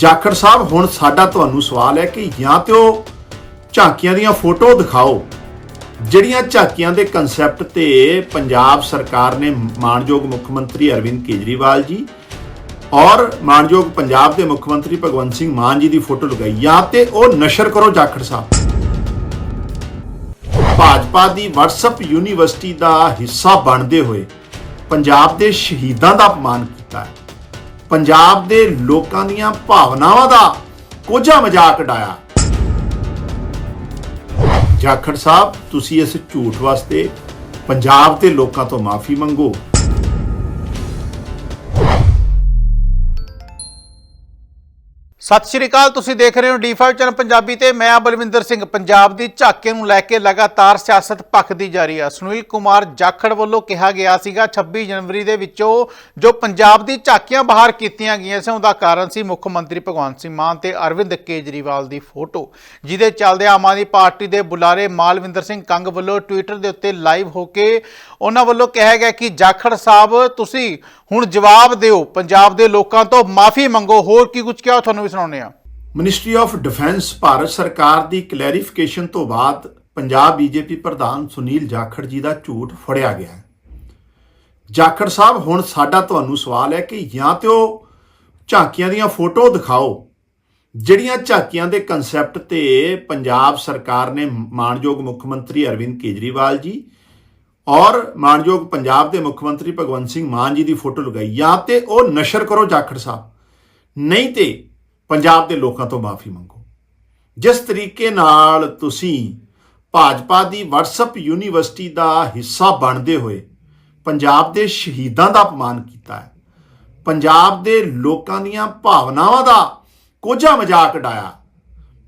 ਜਾਖੜ ਸਾਹਿਬ, ਹੁਣ ਸਾਡਾ ਤੁਹਾਨੂੰ ਸਵਾਲ ਹੈ ਕਿ ਜਾਂ ਤੇ ਉਹ ਝਾਕੀਆਂ ਦੀਆਂ ਫੋਟੋ ਦਿਖਾਓ, ਜਿਹੜੀਆਂ ਝਾਕੀਆਂ ਦੇ ਕਨਸੈਪਟ ਤੇ ਪੰਜਾਬ ਸਰਕਾਰ ਨੇ ਮਾਨਯੋਗ ਮੁੱਖ ਮੰਤਰੀ ਅਰਵਿੰਦ ਕੇਜਰੀਵਾਲ ਜੀ ਔਰ ਮਾਨਯੋਗ ਪੰਜਾਬ ਦੇ ਮੁੱਖ ਮੰਤਰੀ ਭਗਵੰਤ ਸਿੰਘ ਮਾਨ ਜੀ ਦੀ ਫੋਟੋ ਲਗਾਈ, ਜਾਂ ਤੇ ਉਹ ਨਸ਼ਰ ਕਰੋ ਜਾਖੜ ਸਾਹਿਬ। ਭਾਜਪਾ ਦੀ WhatsApp ਯੂਨੀਵਰਸਿਟੀ ਦਾ ਹਿੱਸਾ ਬਣਦੇ ਹੋਏ ਪੰਜਾਬ ਦੇ ਸ਼ਹੀਦਾਂ ਦਾ ਅਪਮਾਨ ਕੀਤਾ ਹੈ। ਪੰਜਾਬ ਦੇ ਲੋਕਾਂ ਦੀਆਂ ਭਾਵਨਾਵਾਂ ਦਾ ਕੋਝਾ ਮਜ਼ਾਕ ਉਡਾਇਆ ਜਾਖੜ ਸਾਹਿਬ, ਤੁਸੀਂ ਇਸ ਝੂਠ ਵਾਸਤੇ ਪੰਜਾਬ ਦੇ ਲੋਕਾਂ ਤੋਂ ਮਾਫੀ ਮੰਗੋ। ਸਤਿ ਸ਼੍ਰੀ ਅਕਾਲ, ਤੁਸੀਂ ਦੇਖ ਰਹੇ ਹੋ D5 ਚੈਨਲ ਪੰਜਾਬੀ ਤੇ ਮੈਂ ਆ ਬਲਵਿੰਦਰ ਸਿੰਘ। ਪੰਜਾਬ ਦੀ ਝਾਕੇ ਨੂੰ ਲੈ ਕੇ ਲਗਾਤਾਰ ਸਿਆਸਤ ਭਖਦੀ ਜਾ ਰਹੀ ਹੈ ਸੁਨੀਲ ਕੁਮਾਰ ਜਾਖੜ ਵੱਲੋਂ ਕਿਹਾ ਗਿਆ ਸੀਗਾ 26 ਜਨਵਰੀ ਦੇ ਵਿੱਚੋਂ ਜੋ ਪੰਜਾਬ ਦੀ ਝਾਕੀਆਂ ਬਾਹਰ ਕੀਤੀਆਂ ਗਈਆਂ ਸੀ, ਉਹਦਾ ਕਾਰਨ ਸੀ ਮੁੱਖ ਮੰਤਰੀ ਭਗਵੰਤ ਸਿੰਘ ਮਾਨ ਤੇ ਅਰਵਿੰਦ ਕੇਜਰੀਵਾਲ ਦੀ ਫੋਟੋ, ਜਿਹਦੇ ਚੱਲਦੇ ਆਮ ਆਦਮੀ ਪਾਰਟੀ ਦੇ ਬੁਲਾਰੇ ਮਾਲਵਿੰਦਰ ਸਿੰਘ ਕੰਗ ਵੱਲੋਂ ਟਵਿੱਟਰ ਦੇ ਉੱਤੇ ਲਾਈਵ ਹੋ ਕੇ ਉਹਨਾਂ ਵੱਲੋਂ ਕਿਹਾ ਗਿਆ ਕਿ ਜਾਖੜ ਸਾਹਿਬ, ਤੁਸੀਂ ਹੁਣ ਜਵਾਬ ਦਿਓ, ਪੰਜਾਬ ਦੇ ਲੋਕਾਂ ਤੋਂ ਮਾਫੀ ਮੰਗੋ, ਹੋਰ ਕੀ ਕੁਝ ਕਿਹਾ ਤੁਹਾਨੂੰ ਵੀ ਸੁਣਾਉਂਦੇ ਆ। ਮਿਨਿਸਟਰੀ ਆਫ ਡਿਫੈਂਸ ਭਾਰਤ ਸਰਕਾਰ ਦੀ ਕਲੈਰੀਫਿਕੇਸ਼ਨ ਤੋਂ ਬਾਅਦ ਪੰਜਾਬ ਬੀਜੇਪੀ ਪ੍ਰਧਾਨ ਸੁਨੀਲ ਜਾਖੜ ਜੀ ਦਾ ਝੂਠ ਫੜਿਆ ਗਿਆ ਹੈ। ਜਾਖੜ ਸਾਹਿਬ, ਹੁਣ ਸਾਡਾ ਤੁਹਾਨੂੰ ਸਵਾਲ ਹੈ ਕਿ ਜਾਂ ਤੇ ਉਹ ਝਾਕੀਆਂ ਦੀਆਂ ਫੋਟੋ ਦਿਖਾਓ, ਜਿਹੜੀਆਂ ਝਾਕੀਆਂ ਦੇ ਕਨਸੈਪਟ ਤੇ ਪੰਜਾਬ ਸਰਕਾਰ ਨੇ ਮਾਨਯੋਗ ਮੁੱਖ ਮੰਤਰੀ ਅਰਵਿੰਦ ਕੇਜਰੀਵਾਲ ਜੀ ਔਰ ਮਾਨਯੋਗ ਪੰਜਾਬ ਦੇ ਮੁੱਖ ਮੰਤਰੀ ਭਗਵੰਤ ਸਿੰਘ ਮਾਨ ਜੀ ਦੀ ਫੋਟੋ ਲਗਾਈ, ਜਾਂ ਤੇ ਉਹ ਨਸ਼ਰ ਕਰੋ ਜਾਖੜ ਸਾਹਿਬ। ਨਹੀਂ ਤੇ ਪੰਜਾਬ ਦੇ ਲੋਕਾਂ ਤੋਂ ਮਾਫੀ ਮੰਗੋ। ਜਿਸ ਤਰੀਕੇ ਨਾਲ ਤੁਸੀਂ ਭਾਜਪਾ ਦੀ WhatsApp ਯੂਨੀਵਰਸਿਟੀ ਦਾ ਹਿੱਸਾ ਬਣਦੇ ਹੋਏ ਪੰਜਾਬ ਦੇ ਸ਼ਹੀਦਾਂ ਦਾ ਅਪਮਾਨ ਕੀਤਾ ਹੈ, ਪੰਜਾਬ ਦੇ ਲੋਕਾਂ ਦੀਆਂ ਭਾਵਨਾਵਾਂ ਦਾ ਕੋਝਾ ਮਜ਼ਾਕ ਉਡਾਇਆ,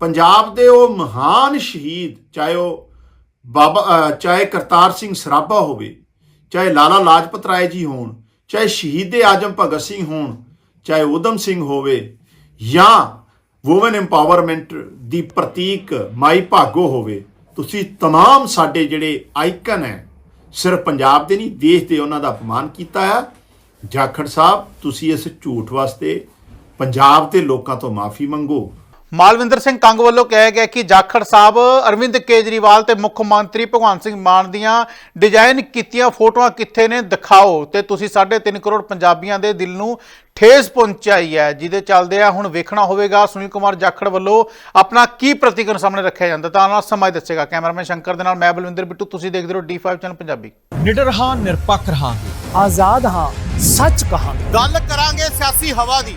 ਪੰਜਾਬ ਦੇ ਉਹ ਮਹਾਨ ਸ਼ਹੀਦ, ਚਾਹੇ ਉਹ ਬਾਬਾ ਚਾਹੇ ਕਰਤਾਰ ਸਿੰਘ ਸਰਾਭਾ ਹੋਵੇ, ਚਾਹੇ ਲਾਲਾ ਲਾਜਪਤ ਰਾਏ ਜੀ ਹੋਣ, ਚਾਹੇ ਸ਼ਹੀਦ ਆਜਮ ਭਗਤ ਸਿੰਘ ਹੋਣ, ਚਾਹੇ ਉਦਮ ਸਿੰਘ ਹੋਵੇ ਜਾਂ ਵੂਮਨ ਐਮਪਾਵਰਮੈਂਟ ਦੀ ਪ੍ਰਤੀਕ ਮਾਈ ਭਾਗੋ ਹੋਵੇ ਤੁਸੀਂ तमाम ਸਾਡੇ ਜਿਹੜੇ ਆਈਕਨ ਹੈ ਸਿਰਫ ਪੰਜਾਬ ਦੇ ਨਹੀਂ ਦੇਸ਼ ਦੇ ਉਹਨਾਂ ਦਾ ਅਪਮਾਨ ਕੀਤਾ ਹੈ ਜਾਖੜ ਸਾਹਿਬ ਤੁਸੀਂ ਇਸ ਝੂਠ ਵਾਸਤੇ ਪੰਜਾਬ ਦੇ ਲੋਕਾਂ ਤੋਂ ਮਾਫੀ ਮੰਗੋ ਮਾਲਵਿੰਦਰ ਸਿੰਘ ਕੰਗ ਵੱਲੋਂ ਕਿਹਾ ਗਿਆ ਕਿ ਜਾਖੜ ਸਾਹਿਬ ਅਰਵਿੰਦ ਕੇਜਰੀਵਾਲ ਤੇ ਮੁੱਖ ਮੰਤਰੀ ਭਗਵੰਤ ਸਿੰਘ ਮਾਨ ਦੀਆਂ ਡਿਜ਼ਾਈਨ ਕੀਤੀਆਂ ਫੋਟੋਆਂ ਕਿੱਥੇ ਨੇ ਦਿਖਾਓ ਤੇ ਤੁਸੀਂ 3.5 ਕਰੋੜ ਪੰਜਾਬੀਆਂ ਦੇ ਦਿਲ ਨੂੰ ਠੇਸ ਪਹੁੰਚਾਈ ਹੈ ਜਿਹਦੇ ਚੱਲਦੇ ਆ ਹੁਣ ਵੇਖਣਾ ਹੋਵੇਗਾ। ਸੁਨੀਲ ਕੁਮਾਰ ਜਾਖੜ ਵੱਲੋਂ ਆਪਣਾ ਕੀ ਪ੍ਰਤੀਕਰਨ ਸਾਹਮਣੇ ਰੱਖਿਆ ਜਾਂਦਾ ਤਾਂ ਨਾਲ ਸਮਾਂ ਦੱਸੇਗਾ। ਕੈਮਰਾਮੈਨ ਸ਼ੰਕਰ ਦੇ ਨਾਲ ਮੈਂ ਬਲਵਿੰਦਰ ਬਿੱਟੂ ਤੁਸੀਂ ਦੇਖਦੇ ਰਹੋ D5 ਚੈਨਲ ਪੰਜਾਬੀ। ਨਿਡਰ ਹਾਂ ਨਿਰਪੱਖ ਰਹਾਂਗੇ। ਆਜ਼ਾਦ ਹਾਂ ਸੱਚ ਕਹਾਂਗੇ। ਗੱਲ ਕਰਾਂਗੇ ਸਿਆਸੀ ਹਵਾ ਦੀ।